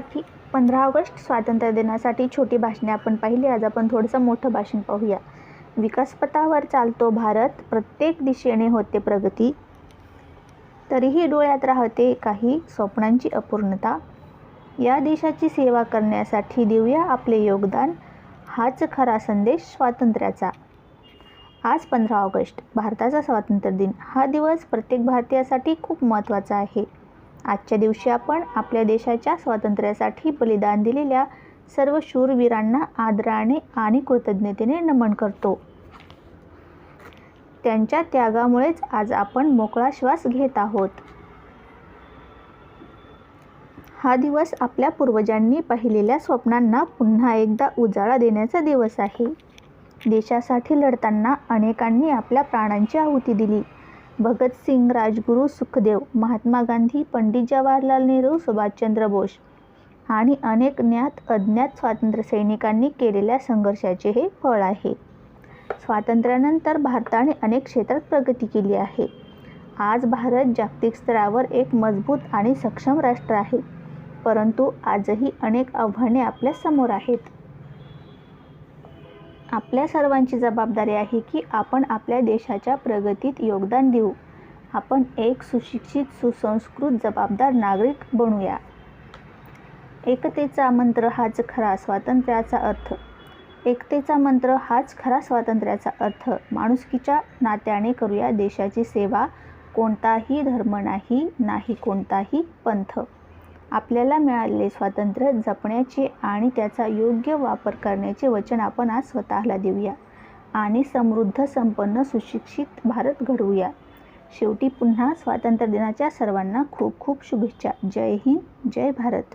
साठी पंधरा ऑगस्ट स्वातंत्र्य दिनासाठी छोटी भाषणे आपण पाहिली. आज आपण थोडंसं मोठं भाषण पाहूया. विकासपथावर चालतो भारत. प्रत्येक दिशेने होते प्रगती. तरीही डोळ्यात राहते काही स्वप्नांची अपूर्णता. या देशाची सेवा करण्यासाठी देऊया आपले योगदान. हाच खरा संदेश स्वातंत्र्याचा. आज पंधरा ऑगस्ट भारताचा स्वातंत्र्य दिन. हा दिवस प्रत्येक भारतीयासाठी खूप महत्त्वाचा आहे. आजच्या दिवशी आपण आपल्या देशाच्या स्वातंत्र्यासाठी बलिदान दिलेल्या सर्व शूरवीरांना आदराने आणि कृतज्ञतेने नमन करतो. त्यांच्या त्यागामुळेच आज आपण मोकळा श्वास घेत आहोत. हा दिवस आपल्या पूर्वजांनी पाहिलेल्या स्वप्नांना पुन्हा एकदा उजाळा देण्याचा दिवस आहे. देशासाठी लढताना अनेकांनी आपल्या प्राणांची आहुती दिली. भगतसिंग राजगुरू सुखदेव महात्मा गांधी पंडित जवाहरलाल नेहरू सुभाषचंद्र बोस आणि अनेक ज्ञात अज्ञात स्वातंत्र्यसैनिकांनी केलेल्या संघर्षाचे हे फळ आहे. स्वातंत्र्यानंतर भारताने अनेक क्षेत्रात प्रगती केली आहे. आज भारत जागतिक स्तरावर एक मजबूत आणि सक्षम राष्ट्र आहे. परंतु आजही अनेक आव्हाने आपल्यासमोर आहेत. आपल्या सर्वांची जबाबदारी आहे की आपण आपल्या देशाच्या प्रगतीत योगदान देऊ. आपण एक सुशिक्षित सुसंस्कृत जबाबदार नागरिक बनूया. एकतेचा मंत्र हाच खरा स्वातंत्र्याचा अर्थ. एकतेचा मंत्र हाच खरा स्वातंत्र्याचा अर्थ. माणुसकीच्या नात्याने करूया देशाची सेवा. कोणताही धर्म नाही नाही कोणताही पंथ. आपल्याला मिळालेले स्वातंत्र्य जपण्याचे आणि त्याचा योग्य वापर करण्याचे वचन आपण आज स्वतःला देऊया आणि समृद्ध संपन्न सुशिक्षित भारत घडवूया. शेवटी पुन्हा स्वातंत्र्य दिनाच्या सर्वांना खूप खूप शुभेच्छा. जय हिंद जय भारत.